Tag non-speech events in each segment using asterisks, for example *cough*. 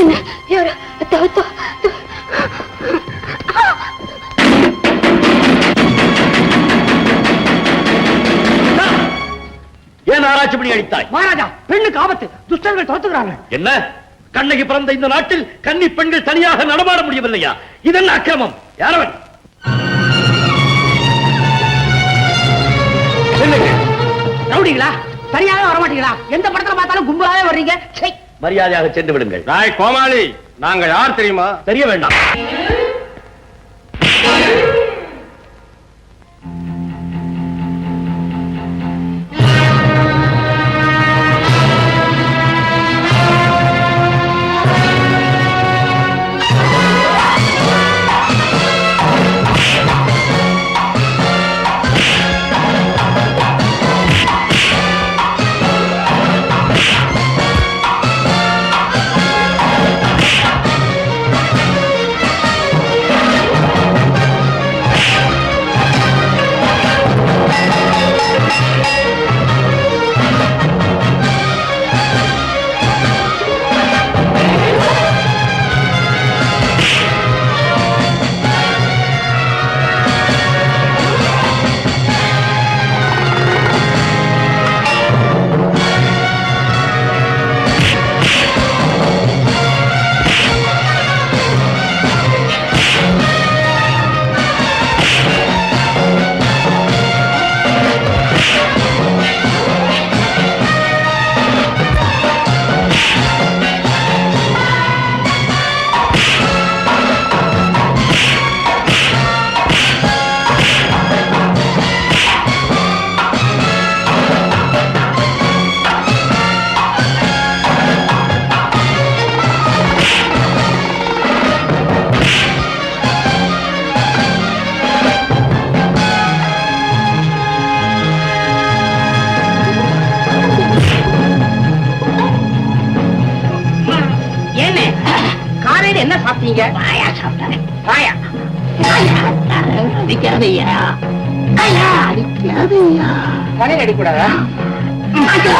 என்ன? யாரு? ஏன் ஆராய்ச்சி பண்ணி அடித்தாய்? மகாராஜா பெண்ணுக்கு ஆபத்து. துஷ்டர்கள் தோத்துக்கிறாங்க என்ன? கண்ணகி பிறந்த இந்த நாட்டில் கன்னி பெண்கள் தனியாக நடமாட முடியவில்லையா? இதென்ன அக்கிரமம்? யாரவன்? ரவுடிங்களா சரியாவே வர மாட்டீங்களா எந்த படத்துல பார்த்தாலும் கும்பலாவே வர்றீங்க? சை. மரியாதையாக சென்று விடுங்கள். நாய் கோமாளி நாங்க யார் தெரியுமா? தெரிய வேண்டாம். அடிக்காதையா? தலையில அடிக்கூடாதா? மாலை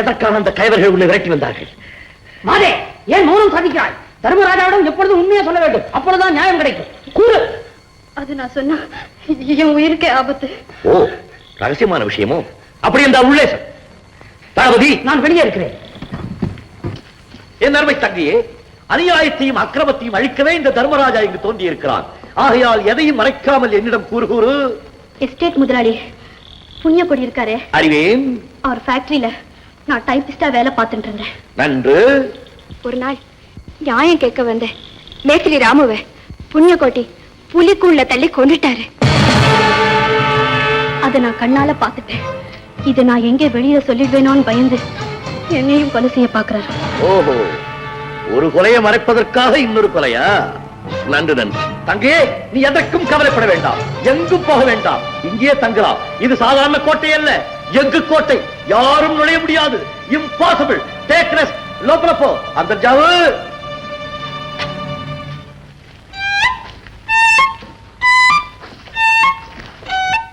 எதற்காக அந்த கைவர்கள் உன்னை விரட்டி வந்தார்கள்? மாதே ஏன் மௌனம் சாதிக்கிறாய்? தர்மராஜாவிடம் எப்பொழுதும் உண்மையை சொல்ல வேண்டும்? அப்பொழுதுதான் நியாயம் கிடைக்கும். கூறு. அது நான் சொன்னா என் உயிருக்கே ஆபத்து. ஓ ரகசியமான விஷயமோ? அப்படி என்றால் உள்ளே சொல். தளபதி! நான் வெளியே இருக்கிறேன். என் அருமை தங்கையே அநியாயத்தையும் அக்கிரமத்தையும் அழிக்கவே இந்த தர்மராஜா இங்கு தோன்றி இருக்கிறான் ஆகையால் எதையும் மறைக்காமல் என்னிடம் கூறு கூறு. எஸ்டேட் முதலாளி புண்ணியக்கொடி இருக்காரே. அறிவேன். அவர் ஃபேக்டரியில நான் டைப்பிஸ்டா வேலை பார்த்துட்டு இருந்தேன். நன்று. ஒரு நாள் நியாயம் கேட்க வந்தேன் மேத்திலி ராமுவ புண்ணியக்கோட்டி புலிக்குள்ள தள்ளி கொண்டுட்டாரு அதை நான் கண்ணால பார்த்துட்டேன். இதை நான் எங்கே வெளியில சொல்லிடுவேனோன்னு பயந்து என்னையும் கொலை செய்ய பாக்குறாரு ஓஹோ. ஒரு கொலையை மறைப்பதற்காக இன்னொரு கொலையா? நன்று நன்று. தங்கையே நீ எதற்கும் கவலைப்பட வேண்டாம். எங்கும் போக வேண்டாம். இங்கேயே தங்கலாம். இது சாதாரண கோட்டை அல்ல. எங்கு கோட்டை யாரும் நுழைய முடியாது. இம்பாசிபிள் டேக் ரெஸ்ட் லோப்பல போ அந்த ஜாவு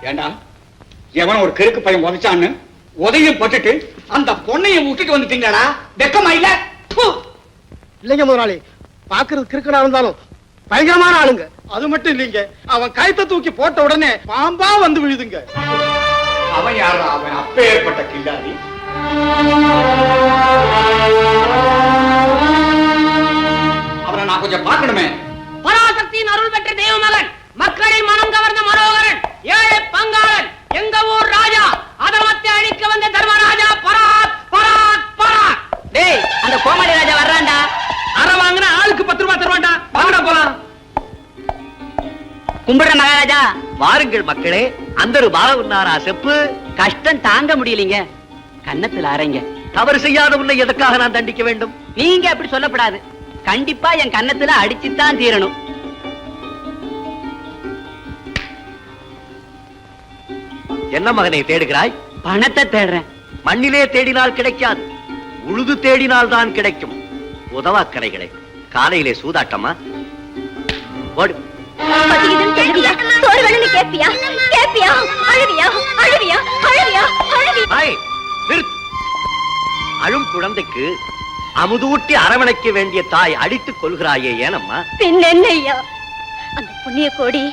ஏண்டா? எவன் ஒரு கிறுக்கு பையன் உதைச்சான்னு உதயம் பட்டுட்டு அந்த பொண்ணையும் விட்டுட்டு வந்துட்டீங்களா வெக்கமா இல்ல! இல்லைங்க முதலாளி பாக்குறது கிறுக்கனா இருந்தாலும் பயங்கரமான ஆளுங்க. அது மட்டும் இல்லைங்க அவன் கயத்தை தூக்கி போட்ட உடனே பாம்பா வந்து விழுதுங்க. அவன் யாரா? அவன் அப்ப ஏற்பட்ட கில்லாடி. அவனை நான் கொஞ்சம் பார்க்கணுமே. பராசக்தியின் அருள் பெற்ற தெய்வமகன் மக்களின் மனம் கவர்ந்த மனோகரன் ஏழை பங்காளன் எங்க ஊர் ராஜா அதமத்தை அழிக்க வந்த தர்மராஜா பராக் பராக் பராக். டேய் அந்த கோமாளி ராஜா வர்றான்டா. அற வாங்கினா ஆளுக்கு பத்து ரூபாய் தருவான்டா. வாங்கடா போலாம். கும்பிடுற மகாராஜா. வாருங்கள் மக்களே. அந்த பால உன்னாரா செப்பு. கஷ்டம் தாங்க முடியலீங்க. கன்னத்துல அரைங்க. தவறு செய்யாத உன்னை எதற்காக நான் தண்டிக்க வேண்டும்? நீங்க அப்படி சொல்லப்படாது. கண்டிப்பா என் கன்னத்துல அடிச்சுத்தான் தீரணும். என்ன மகனை தேடுகிறாய்? பணத்தை தேடுறேன். மண்ணிலே தேடினால் கிடைக்காது. உழுது தேடினால் தான் கிடைக்கும். உதவா கடைகளை. காலையிலே சூதாட்டமா? ஓடு. குழந்தைக்கு அமுதூட்டி அரவணைக்க வேண்டிய தாய் அடித்துக் கொள்கிறாயே ஏனம்மா? பின் என்னய்யா அந்த புண்ணிய கோடி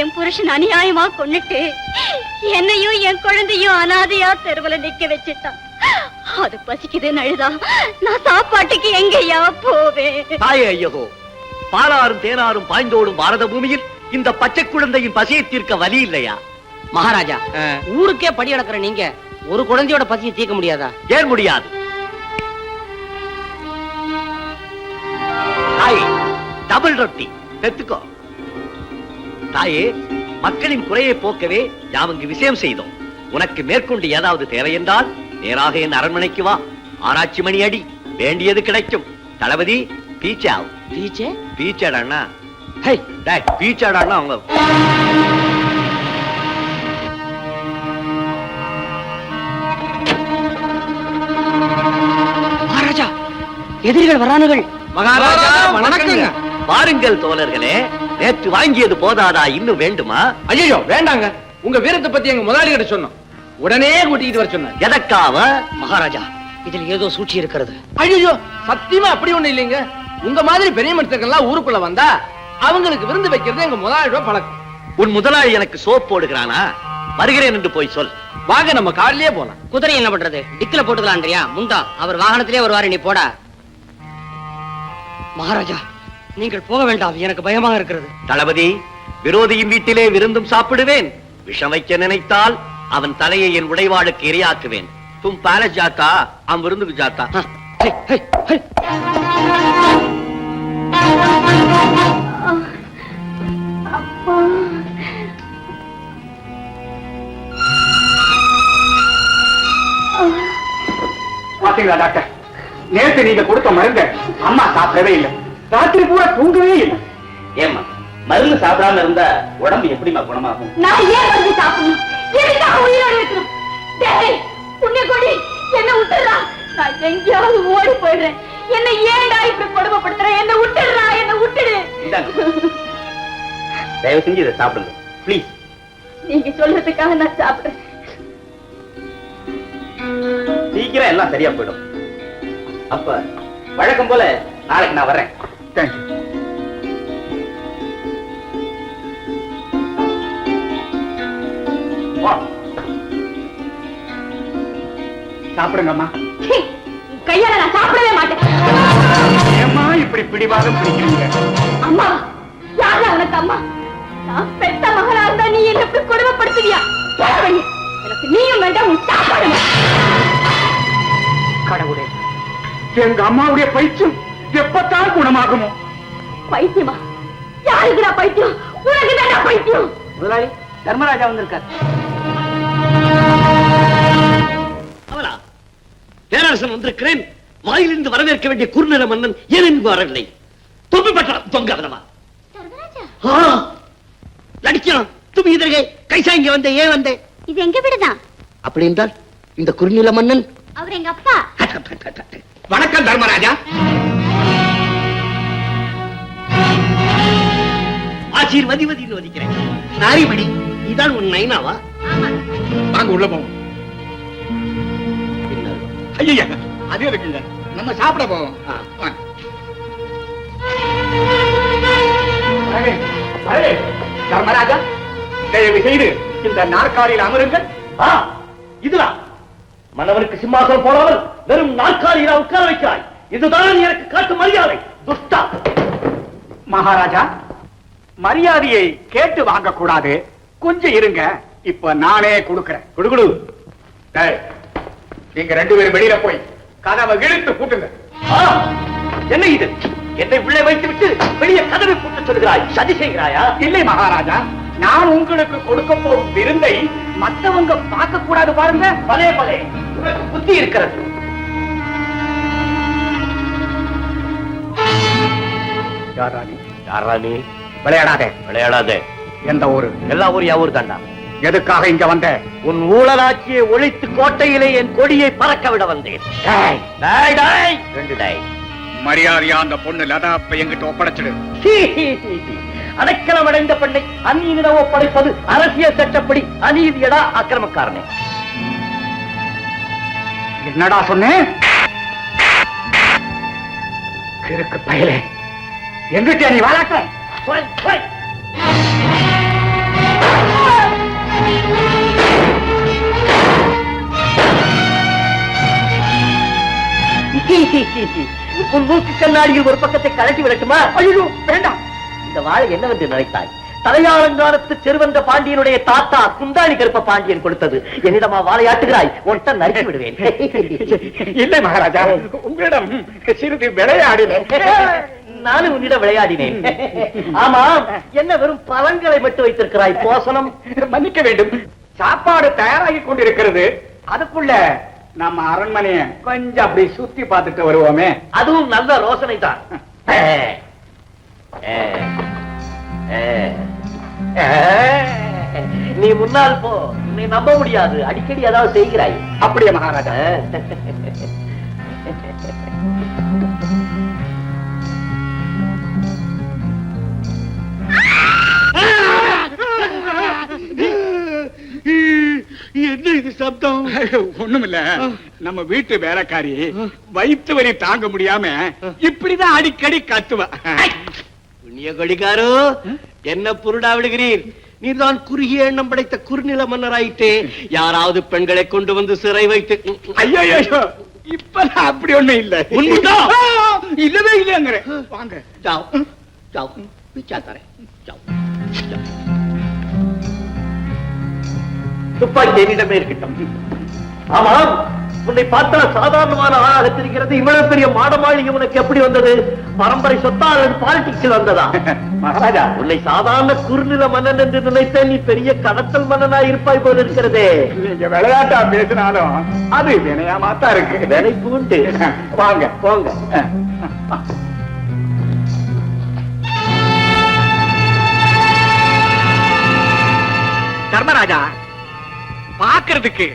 என் புருஷன் அநியாயமா கொன்னுட்டு என்னையும் என் குழந்தையும் அனாதையா தெருவுல நிக்க வச்சுட்டான். அது பசிக்குதுன்னு அழுதா நான் சாப்பாட்டுக்கு எங்கய்யா போவேன்? தாயே ஐயகோ பாலாரும் தேனாரும் பாய்ந்தோடும் பாரத பூமியில் இந்த பச்சை குழந்தையின் பசியை தீர்க்க வழி இல்லையா? மகாராஜா ஊருக்கே படி அளக்குற நீங்க ஒரு குழந்தையோட பசியை தீர்க்க முடியாதா? ஏன் முடியாது? டபுள் ரொட்டி. பெத்துக்கோ. தாயே மக்களின் குறையை போக்கவே யாவங்கு விஷயம் செய்தோம். உனக்கு மேற்கொண்டு ஏதாவது தேவை என்றால் நேராக என் அரண்மனைக்கு வா. ஆராய்ச்சி மணி அடி. வேண்டியது கிடைக்கும். தளபதி பீச்சாவ் டீச்சே பீச்சாடாண்ணா ஹே! டேய் பீச்சாடாண்ணா அவங்க. மகாராஜா எதிரிகள் வரானுகள். மகாராஜா வணக்கங்க. வாருங்கள் தோழர்களே நேற்று வாங்கியது போதாதா இன்னும் வேண்டுமா? ஐயோ வேண்டாங்க. உங்க வீரத்தை பத்தி எங்க முதலாளிகிட்ட சொன்னோம். உடனே கூட்டிட்டு வர சொன்னார். எதற்காக? மகாராஜா இதில் ஏதோ சூழ்ச்சி இருக்கிறது. ஐயோ சத்தியமா அப்படி ஒண்ணு இல்லைங்க. உங்க மாதிரி பெரிய மனுஷர்கள்லாம் ஊருக்குள்ள வந்தா அவங்களுக்கு விருந்து வைக்கிறது எங்க முதலாளியோட பழக்கம். உன் முதலாளி எனக்கு சோப் போடுகிறானா? வருகிறேன் என்று போய் சொல். வாங்க நம்ம கார்லயே போலாம். குதிரை என்ன பண்றது? டிக்கில போட்டுக்கலான்றியா முண்டா அவர் வாகனத்திலே வருவாரு நீ போடா. மகாராஜா நீங்கள் போக வேண்டாம். எனக்கு பயமாக இருக்கிறது. தளபதி விரோதியின் வீட்டிலே விருந்தும் சாப்பிடுவேன். விஷம் வைக்க நினைத்தால் அவன் தலையை என் உடைவாளுக்கு இரையாக்குவேன் தும் பேலஸ் ஜாத்தா அவன் விருந்துக்கு ஜாத்தா. பாத்தீங்களா டாக்டர்? நேத்து நீங்க கொடுத்த மருந்த அம்மா சாப்பிடவே இல்லை. ராத்திரி பூரா தூங்கவே இல்லை. ஏமா மருந்து சாப்பிடாம இருந்தா உடம்பு எப்படிமா குணமாகும்? நான் ஏன் வந்து சாப்பிடணும்? எதுக்காக உயிரோடு இருக்கணும்? டேய் புண்ணிய கொடி என்ன விட்டுறா. நான் எங்கேயாவது ஓடி போயிடுறேன். என்ன ஏன்டா இப்படி கொடுமைப்படுத்துற? என்ன விட்டுடுறா என்ன விட்டுடு. தயவு செஞ்சு இதை சாப்பிடுங்க. ப்ளீஸ் நீங்க சொல்றதுக்காக நான் சாப்பிடுறேன். சீக்கிரம் எல்லாம் சரியா போயிடும். அப்ப வழக்கம் போல நாளைக்கு நான் வர்றேன். தேங்க்யூ சாப்பிடுங்கம்மா. கையால நான் சாப்பிடவே மாட்டேன். ஏம்மா இப்படி பிடிவாதம் பிடிக்கிறீங்க? அம்மா யாரா உனக்கு அம்மா? நான் பெத்த மகனா இருந்தா நீ என்ன இப்படி கொடுமைப்படுத்துவியா. எனக்கு நீயும் வேண்டாம் உன் சாப்பாடு கடவுளே எங்க அம்மாவுடைய பைத்தியம் எப்பத்தான் குணமாகுமோ? பைத்தியமா? யாருக்குடா பைத்தியம்? உனக்கு தானே பைத்தியம். முதலாளி தர்மராஜா வந்திருக்கார். அவளா பேரரசன் வந்திருக்கிறேன். வாயிலிருந்து வரவேற்க வேண்டிய குறுநில மன்னன் ஏன் வரவில்லை? தொப்பி பட்டான் தொங்க அவனமா நடிக்கிறான் தும்பி இதழ்கை கைசா இங்க வந்த ஏன் வந்தே? இது எங்க விடுதான்? அப்படி என்றால் இந்த குறுநில மன்னன்? அவர் எங்க அப்பா. வணக்கம் தர்மராஜா. ஆசீர்வதிவதின்னு வதிக்கிறேன் நாரிமணி இதான் உன் நைனாவா? வாங்க உள்ள போவோம். ஐயா அது இருக்குங்க நம்ம சாப்பிட போவோம். தர்மராஜா தயவு செய்து இந்த நாற்காலியில் அமருங்கள். ஆ, இதுதான் மன்னவனுக்கு சிம்மாசனம் போடாமல் வெறும் நாற்காலியில உட்கார வைக்கிறாய். இதுதான் எனக்கு காட்டும் மரியாதை. துஷ்டா. மகாராஜா மரியாதையை கேட்டு வாங்க கூடாது கொஞ்சம் இருங்க. இப்ப நானே கொடுக்கிறேன். குடுகுடு நீங்க ரெண்டு பேரும் வெளியில போய் கதவை இழுத்து பூட்டுங்க. ஆ, என்ன இது? என்னை உள்ளே வைத்து விட்டு வெளியே கதவை பூட்ட சொல்கிறாய்? சதி செய்கிறாயா? இல்லை மகாராஜா. நான் உங்களுக்கு கொடுக்க போகும் விருந்தை மத்தவங்க பார்க்க கூடாது பாருங்க. பலே பலே. உனக்கு புத்தி இருக்கிறது. யாராணி யாரானி விளையாடாதே. விளையாடாதே. எந்த ஊரு? எல்லா ஊர் ஊர் தாண்டா எதுக்காக இங்க வந்த? உன் ஊழலாட்சியை ஒழித்து கோட்டையிலே என் கொடியை பறக்க விட வந்தேன். மரியாதையா அந்த பொண்ணு லதா அப்ப எங்கிட்ட ஒப்படைச்சிடு. அடைக்கலம் அடைந்த பெண்ணை அந்நியிடம் ஒப்படைப்பது அரசியல் சட்டப்படி அநீதியடா அக்கிரமக்காரனே. என்னடா சொன்னேன் கிறுக்கு பயலே. எங்கிட்ட நீ வாழாட்ட சீ, சீ. உன் மூக்கு கண்ணாடியில் ஒரு பக்கத்தை கழட்டி விடட்டுமா ஐயோ வேண்டாம் இந்த வாழை என்னவென்று நினைத்தாய் தலையாளங்காலத்து செருவந்த பாண்டியனுடைய தாத்தா குந்தாணி கருப்ப பாண்டியன் கொடுத்தது. என்னிடமா வாழையாட்டுகிறாய். ஒட்ட நறுக்கி விடுவேன். *laughs* இல்லை மகாராஜா. உங்களிடம் சிறிது விளையாடினேன். நானும் உன்னிடம் விளையாடினேன். ஆமா என்ன வெறும் பழங்களை மட்டும் வைத்திருக்கிறாய் போசனம்? மன்னிக்க வேண்டும். சாப்பாடு தயாராகி கொண்டிருக்கிறது. அதுக்குள்ள நம்ம அரண்மனைய கொஞ்சம் அப்படி சுத்தி பார்த்துட்டு வருவோமே. அதுவும் நல்ல ரோசனை தான் *laughs* நீ முன்னால் போ. நீ நம்ப முடியாது. அடிக்கடி ஏதாவது செய்கிறாய். அப்படியே மகாராஜா? என்ன இது சப்தம்? ஒண்ணுமில்ல. நம்ம வீட்டு வேலைக்காரி வயிற்று வலி தாங்க முடியாம இப்படிதான் அடிக்கடி கத்துவா. புண்ணிய கொடிகாரோ என்ன புருடா விடுகிறீர் நீர்தான் குறுகிய எண்ணம் படைத்த குறுநில மன்னராயிட்டே யாராவது பெண்களை கொண்டு வந்து சிறை வைத்து ஐயோ ஐயோ இப்ப அப்படி ஒண்ணும் இல்ல. உண்மைதா? இல்லவே இல்லைங்கிற வாங்க. ஜாவ் ஜாவ் பிச்சா தரேன். ஜாவ். துப்பாக்கி என்னிடமே இருக்கட்டும். ஆமாம். உன்னை பார்த்தா சாதாரணமான ஆளாக தெரிகிறது. இவ்வளவு பெரிய மாடமாளிகை உனக்கு எப்படி வந்தது? பரம்பரை சொத்தா அல்லது பாலிடிக்ஸில் வந்ததா? *laughs* மகாராஜா. உன்னை சாதாரண குறுநில மன்னன் என்று நினைத்த நீ பெரிய கடத்தல் மன்னனா இருப்பாய் போல இருக்கிறதே. நீங்க விளையாட்டா பேசினாலும் அது வினயமாத்தான் இருக்கு. நினைப்பு உண்டு *laughs* வாங்க போங்க. தர்மராஜா பாக்குறதுக்கு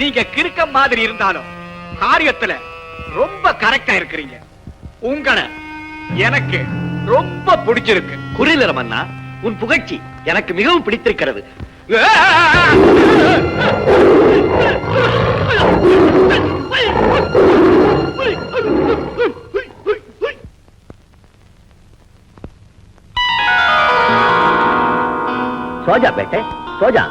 நீங்க கிறுக்க மாதிரி இருந்தாலும் காரியத்துல ரொம்ப கரெக்டா இருக்கிறீங்க. உங்களை எனக்கு ரொம்ப பிடிச்சிருக்கு. குறுநில மன்னா உன் புகழ்ச்சி எனக்கு மிகவும் பிடித்திருக்கிறது. சோஜா பேட்டை சோஜா.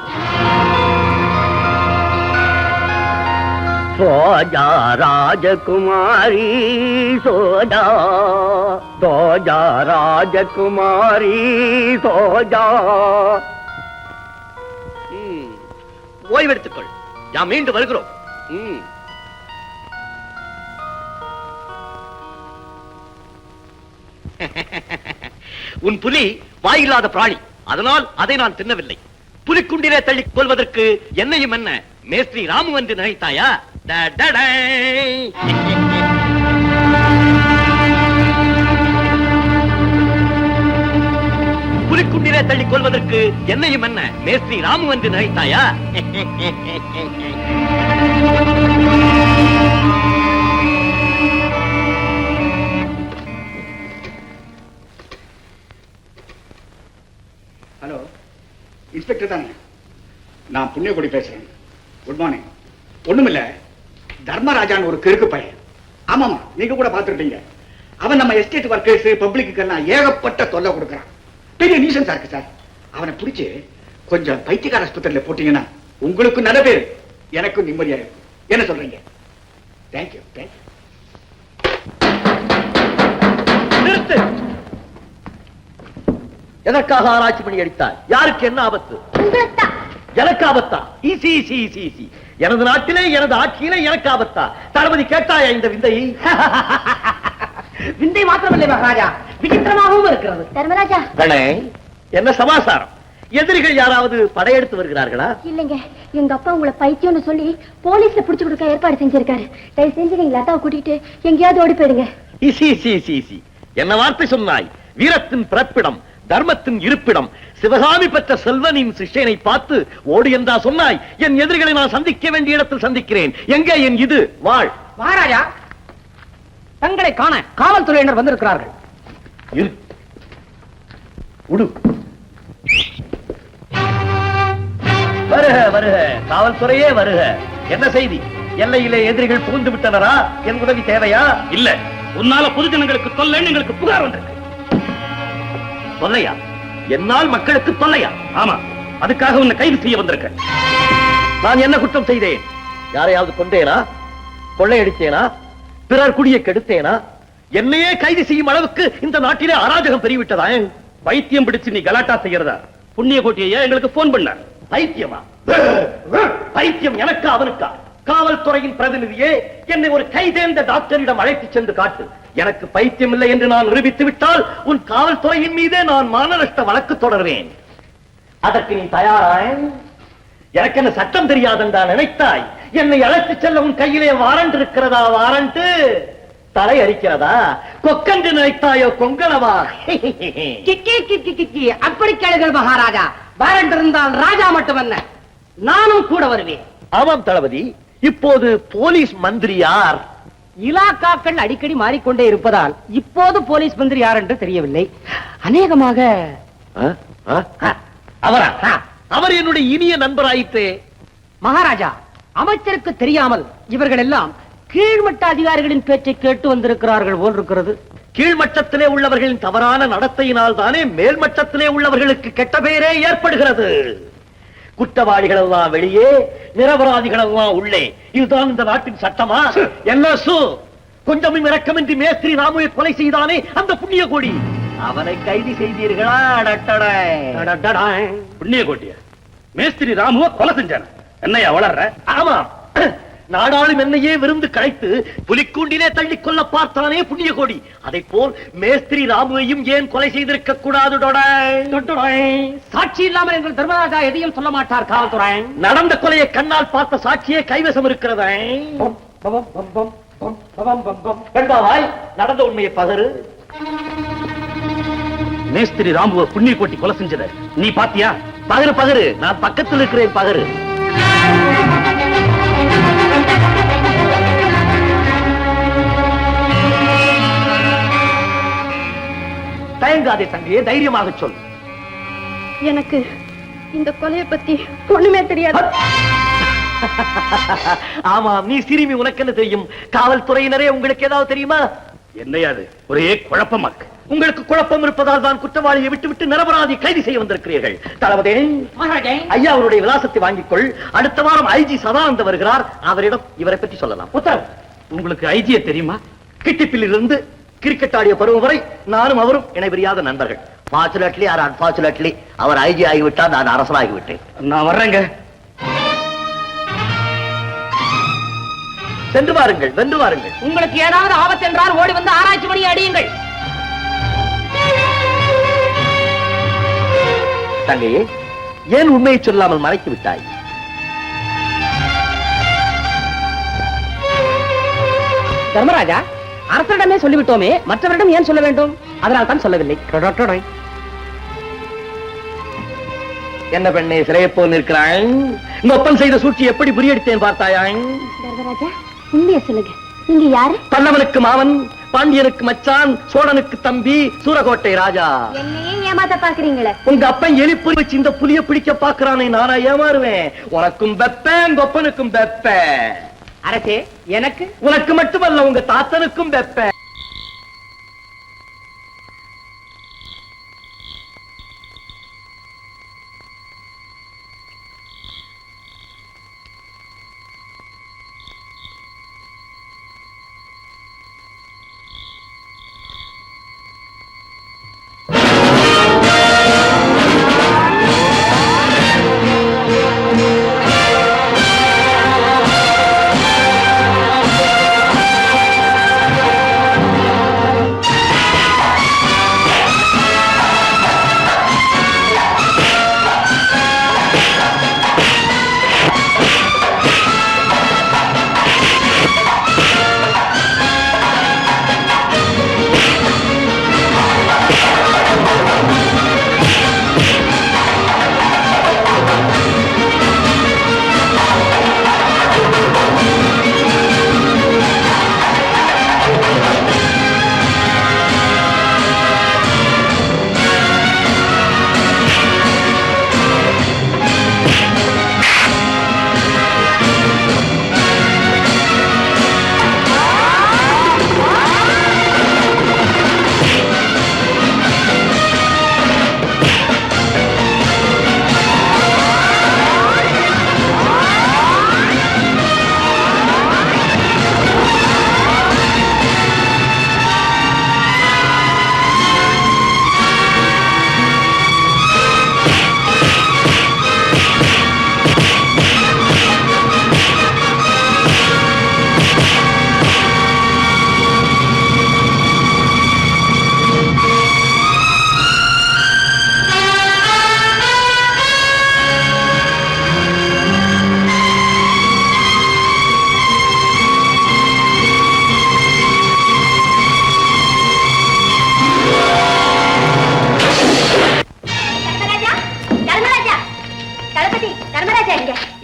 சோஜா ராஜகுமாரி சோஜா சோஜா ராஜகுமாரி சோஜா ஓய்வெடுத்துக்கொள். நாம் மீண்டும் வருகிறோம். ம். *laughs* உன் புலி வாயில்லாத பிராணி. அதனால் அதை நான் தின்னவில்லை. புலிக்குண்டிலே தள்ளி கொள்வதற்கு என்னையும் என்ன மேஸ்திரி ராமு என்று நினைத்தாயா. புலிக்குண்டிலே தள்ளி கொள்வதற்கு என்னையும் என்ன? மேஸ்திரி ராமு என்று நினைத்தாயா? ஹலோ இன்ஸ்பெக்டர் தானே? நான் புண்ணியகுடி பேசுறேன். Good morning. ஒண்ணுமில்ல. தர்மராஜான்னு ஒரு கிறுக்கு பையன். ஆமாமா நீங்க கூட பார்த்துருப்பீங்க. அவன் நம்ம எஸ்டேட் ஒர்க்கர்ஸ் பப்ளிக்கு எல்லாம் ஏகப்பட்ட தொல்லை கொடுக்கறான். பெரிய நீசன்ஸா இருக்கு சார் அவனை பிடிச்சு கொஞ்சம் பைத்தியக்கார ஆஸ்பத்திரியில போட்டீங்கன்னா உங்களுக்கு நல்ல பேர். எனக்கும் நிம்மதியா இருக்கும். என்ன சொல்றீங்க? தேங்க்யூ தேங்க்யூ நிறுத்து! எதற்காக ஆராய்ச்சி பண்ணி அடித்தாய்? யாருக்கு என்ன ஆபத்து? எனக்கு ஆபத்தா? ஈசி ஈசி ஈசி ஈசி எனது நாட்டிலே எனது ஆட்சியிலே எனக்கு ஆபத்தா? தளபதி கேட்டாயா இந்த விந்தை? *laughs* விந்தை மாத்திரமில்லை மகாராஜா. விசித்திரமாகவும் இருக்கிறது. தர்மராஜா. கணே என்ன சமாசாரம்? எதிரிகள் யாராவது படையெடுத்து வருகிறார்களா? இல்லைங்க. எங்க அப்பா உங்களை பைத்தியம்னு சொல்லி போலீஸ்ல புடிச்சு கொடுக்க ஏற்பாடு செஞ்சிருக்காரு. தயவு செஞ்சு நீங்க லதாவை கூட்டிட்டு எங்கேயாவது ஓடி போயிடுங்க. என்ன வார்த்தை சொன்னாய்? வீரத்தின் பிறப்பிடம். தர்மத்தின் இருப்பிடம். சிவகாமி பெற்ற செல்வனின் சிஷ்யனை பார்த்து ஓடு என்றா சொன்னாய் என் எதிரிகளை நான் சந்திக்க வேண்டிய இடத்தில் சந்திக்கிறேன். எங்கே என் இது? வாழ். மகாராஜா தங்களை காண காவல்துறையினர் வந்திருக்கிறார்கள். உடு. வருக வருக. காவல்துறையே வருக. என்ன செய்தி? எல்லையிலே எதிரிகள் புகுந்து விட்டனரா? என் உதவி தேவையா? இல்ல. உன்னால பொதுஜனங்களுக்கு தொல்லைன்னு எங்களுக்கு புகார் வந்திருக்கு. தொல்லையா? என்னால் மக்களுக்கு தொல்லையா? ஆமா. அதுக்காக உன்னை கைது செய்ய வந்திருக்க. நான் என்ன குற்றம் செய்தேன்? யாரையாவது கொண்டேனா கொள்ளையடித்தேனா? பிறர் குடியை கெடுத்தேனா? என்னையே கைது செய்யும் அளவுக்கு இந்த நாட்டிலே அராஜகம் பெருகிவிட்டதா? பைத்தியம் பிடிச்சு நீ கலாட்டா செய்யறதா? புண்ணிய கோட்டியா எங்களுக்கு போன் பண்ண? பைத்தியமா? பைத்தியம் எனக்கா அவனுக்கா? காவல்துறையின் பிரதிநிதியே என்னை ஒரு கைதேர்ந்த டாக்டரிடம் அழைத்து சென்று காட்டு. எனக்கு பைத்தியம் இல்லை என்று நான் நிரூபித்து விட்டால் உன் காவல்துறையின் மீதே நான் மானநஷ்ட வழக்கு தொடர்வேன். அதற்கு நீ தயாராய். எனக்கு என்ன சட்டம் தெரியாதென்றா நினைத்தாய்? என்னை அழைத்து செல்ல உன் கையிலே வாரண்ட் இருக்கிறதா வாரண்ட்? தலை அரிக்கிறதா? கொக்கென்று நினைத்தாயோ கொங்கலவா *laughs* கிக்கி கிக்கி கிக்கி. அப்படி கேளுங்கள் மகாராஜா. வாரண்ட் இருந்தால் ராஜா மட்டுமல்ல நானும் கூட வருவேன். ஆமாம் தளபதி. இப்போது போலீஸ் மந்திரி யார்? இலாக்காக்கள் அடிக்கடி மாறிக்கொண்டே இருப்பதால் இப்போது போலீஸ் மந்திரி யார் என்று தெரியவில்லை. அநேகமாக அவர்? என்னுடைய இனிய நண்பராயிற்றே. மகாராஜா அமைச்சருக்கு தெரியாமல் இவர்கள் எல்லாம் கீழ்மட்ட அதிகாரிகளின் பேச்சை கேட்டு வந்திருக்கிறார்கள் போல் இருக்கிறது கீழ்மட்டத்திலே உள்ளவர்களின் தவறான நடத்தையினால் தானே மேல்மட்டத்திலே உள்ளவர்களுக்கு கெட்ட பெயரே ஏற்படுகிறது. குற்றவாளிகள் எல்லாம் வெளியே நிரபராதிகள் எல்லாம் உள்ளே. இதுதான் இந்த நாட்டின் சட்டமா? என்ன சு? கொஞ்சமும் இரக்கமின்றி மேஸ்திரி ராமுவை கொலை செய்தானே அந்த புண்ணிய கொடி அவனை கைது செய்தீர்களா. புண்ணிய கோட்டியா மேஸ்திரி ராமுவ கொலை செஞ்சான? என்னையா வளர்ற? ஆமா. நாடாளும் என்னையே விருந்து களைத்து புலிக்கூண்டிலே தள்ளி கொள்ள பார்த்தானே புண்ணிய கோடி அதை போல் மேஸ்திரி ராமுவையும் ஏன் கொலை செய்திருக்க கூடாது? சாட்சி இல்லாமல் எங்கள் தர்மராஜா எதையும் சொல்ல மாட்டார் காவல்துறை. நடந்த கொலையை கண்ணால் பார்த்த சாட்சியே கைவசம் இருக்கிறதே. நடந்த உண்மையை பகரு. மேஸ்திரி ராமுவ புண்ணிய கோட்டி கொலை செஞ்சத. நீ பாத்தியா? பகரு பகரு. நான் பக்கத்தில் இருக்கிறேன் பகரு. தயங்காதே தங்கையே தைரியமாக சொல். எனக்கு இந்த கொலையை பத்தி ஒண்ணுமே தெரியாது. *laughs* ஆமாம் நீ சிறுமி உனக்கு என்ன தெரியும்? காவல்துறையினரே உங்களுக்கு ஏதாவது தெரியுமா? என்னையா அது? ஒரே குழப்பமா இருக்கு உங்களுக்கு குழப்பம் இருப்பதால் தான் குற்றவாளியை விட்டுவிட்டு நிரபராதி கைது செய்ய வந்திருக்கிறீர்கள். தளபதி ஐயா அவருடைய விலாசத்தை வாங்கிக் கொள் அடுத்த வாரம் ஐஜி சதானந்த வருகிறார். அவரிடம் இவரை பற்றி சொல்லலாம். உத்தரவு. உங்களுக்கு ஐஜிய தெரியுமா? கிட்டிப்பிலிருந்து கிரிக்கெட் ஆடிய பருவம் வரை நானும் அவரும் இணைபிரியாத நண்பர்கள். ஃபார்ச்சுனேட்லி ஆர் அன்பார்ச்சுனேட்லி அவர் ஐஜி ஆகிவிட்டார் நான் அரசனாகிவிட்டேன். நான் வர்றேங்க. சென்று வாருங்கள் வென்று வாருங்கள். உங்களுக்கு ஏதாவது ஆபத்து என்றால் ஓடி வந்து ஆராய்ச்சி பண்ணி அடியுங்கள். தங்கையே ஏன் உண்மையை சொல்லாமல் மறைத்து விட்டாய்? தர்மராஜா அரசரிடமே சொல்லிவிட்டோமே மற்றவரிடம் ஏன் சொல்ல வேண்டும்? அதனால் தான் சொல்லவில்லை. என்ன பெண்ணே சிறையை போல் நிற்கிறாய்? ஒப்பன் செய்த சூழ்ச்சி எப்படி புரியடித்தேன் பார்த்தாயாய் தர்மராஜா உண்மையை சொல்லுங்க. நீங்க யாரு? பல்லவனுக்கு மாவன் பாண்டியனுக்கு மச்சான் சோழனுக்கு தம்பி சூரகோட்டை ராஜா. என்னையே ஏமாத்த பாக்குறீங்களே உங்க அப்பன் எலிப்புலி வச்சு இந்த புலிய பிடிக்க பாக்குறானே நானா ஏமாறுவேன். உனக்கும் வெப்பேன் உங்க அப்பனுக்கும் வெப்பேன். அரசே எனக்கு உனக்கு மட்டுமல்ல உங்க தாத்தனுக்கும் வெப்ப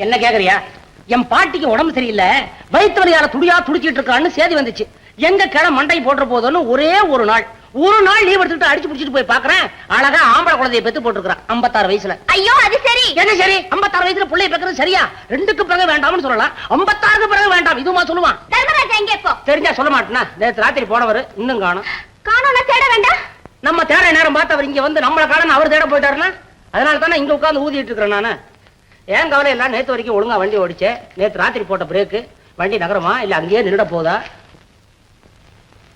என்ன கேக்குறியா? என் பாட்டிக்கு உடம்பு சரியில்லை. வயிற்று வலியால துடியா துடிச்சிட்டு இருக்கான்னு சேதி வந்துச்சு. எங்க கிளை மண்டை போட்டுற போதுன்னு ஒரே ஒரு நாள். ஒரு நாள் லீவ் எடுத்துட்டு அடிச்சு புடிச்சிட்டு போய் பாக்குறேன். அழகா ஆம்பளை குழந்தைய பெத்து போட்டுருக்கான் ஐம்பத்தாறு வயசுல. ஐயோ அது சரி. என்ன சரி? ஐம்பத்தாறு வயசுல பிள்ளைய பெக்கிறது சரியா? ரெண்டுக்கு பிறகு வேண்டாம்னு சொல்லலாம். ஐம்பத்தாறுக்கு பிறகு வேண்டாம். இதுமா சொல்லுவான். தெரிஞ்சா சொல்ல மாட்டேனா நேற்று ராத்திரி போனவர் இன்னும் காணும். காணோம் தேட வேண்டாம். நம்ம தேட நேரம் பார்த்து அவர் இங்க வந்து நம்மள காணன்னு அவர் தேட போயிட்டாருன்னா? அதனால தானே இங்க உட்கார்ந்து ஊதிட்டு இருக்கிறேன் நானு. ஏன் கவலை இல்ல நேத்து வரைக்கும் ஒழுங்கா வண்டி ஓடிச்சேன் நேத்து ராத்திரி போட்ட பிரேக்கு வண்டி நகரமா? இல்ல அங்கேயே நின்றுட போதா?